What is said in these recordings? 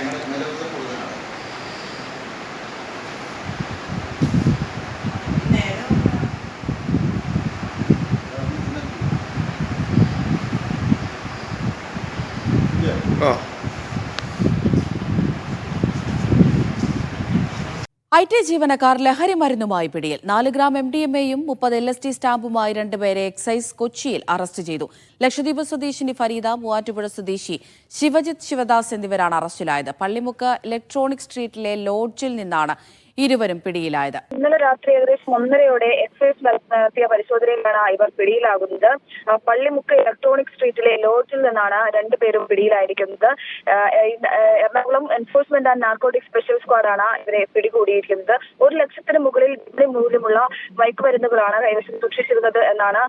ഞങ്ങൾ ദിവസം കൂടുതലാണ് ആ. ഐ ടി ജീവനക്കാർ ലഹരി മരുന്നുമായി പിടിയിൽ. നാല് ഗ്രാം എം ഡി എം എയും മുപ്പത് എൽ എസ് ടി സ്റ്റാമ്പുമായി രണ്ടുപേരെ എക്സൈസ് കൊച്ചിയിൽ അറസ്റ്റ് ചെയ്തു. ലക്ഷദ്വീപ് സ്വദേശിനി ഫരീദ മൂവാറ്റുപുഴ സ്വദേശി ശിവജിത് ശിവദാസ് എന്നിവരാണ് അറസ്റ്റിലായത്. പള്ളിമുക്ക് ഇലക്ട്രോണിക് സ്ട്രീറ്റിലെ ലോഡ്ജിൽ നിന്നാണ് ഇരുവരും പിടിയിലായത്. ഇന്നലെ രാത്രി ഏകദേശം ഒന്നരയോടെ എക്സൈസ് നടത്തിയ പരിശോധനയിലാണ് ഇവർ പിടിയിലാകുന്നത്. പള്ളിമുക്ക് ഇലക്ട്രോണിക് സ്ട്രീറ്റിലെ ലോഡ്ജിൽ നിന്നാണ് രണ്ടുപേരും പിടിയിലായിരിക്കുന്നത്. Ernakulam enforcement and narcotic special സ്ക്വാഡാണ് ഇവരെ പിടികൂടിയിരിക്കുന്നത്. ഒരു ലക്ഷത്തിന് മുകളിൽ മൂല്യമുള്ള മയക്കുമരുന്നുകളാണ് കൈവശം സൂക്ഷിച്ചിരുന്നത് എന്നാണ്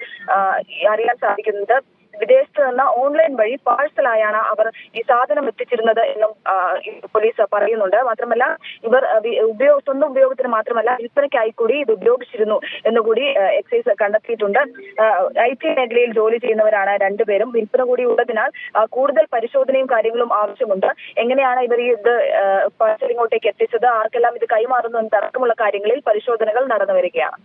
അറിയാൻ സാധിക്കുന്നത്. വിദേശത്ത് നിന്ന് ഓൺലൈൻ വഴി പാഴ്സലായാണ് അവർ ഈ സാധനം എത്തിച്ചിരുന്നത് എന്നും പോലീസ് പറയുന്നുണ്ട്. മാത്രമല്ല ഇവർ ഉപയോഗ സ്വന്തം ഉപയോഗത്തിന് മാത്രമല്ല വിൽപ്പനയ്ക്കായി കൂടി ഇത് ഉപയോഗിച്ചിരുന്നു എന്നുകൂടി എക്സൈസ് കണ്ടെത്തിയിട്ടുണ്ട്. ഐ ടി മേഖലയിൽ ജോലി ചെയ്യുന്നവരാണ് രണ്ടുപേരും. വിൽപ്പന കൂടി ഉള്ളതിനാൽ കൂടുതൽ പരിശോധനയും കാര്യങ്ങളും ആവശ്യമുണ്ട്. എങ്ങനെയാണ് ഇവർ ഈ ഇത് പാഴ്സൽ ഇങ്ങോട്ടേക്ക് എത്തിച്ചത്? ആർക്കെല്ലാം ഇത് കൈമാറുന്നു? എന്നതടക്കമുള്ള കാര്യങ്ങളിൽ പരിശോധനകൾ നടന്നു വരികയാണ്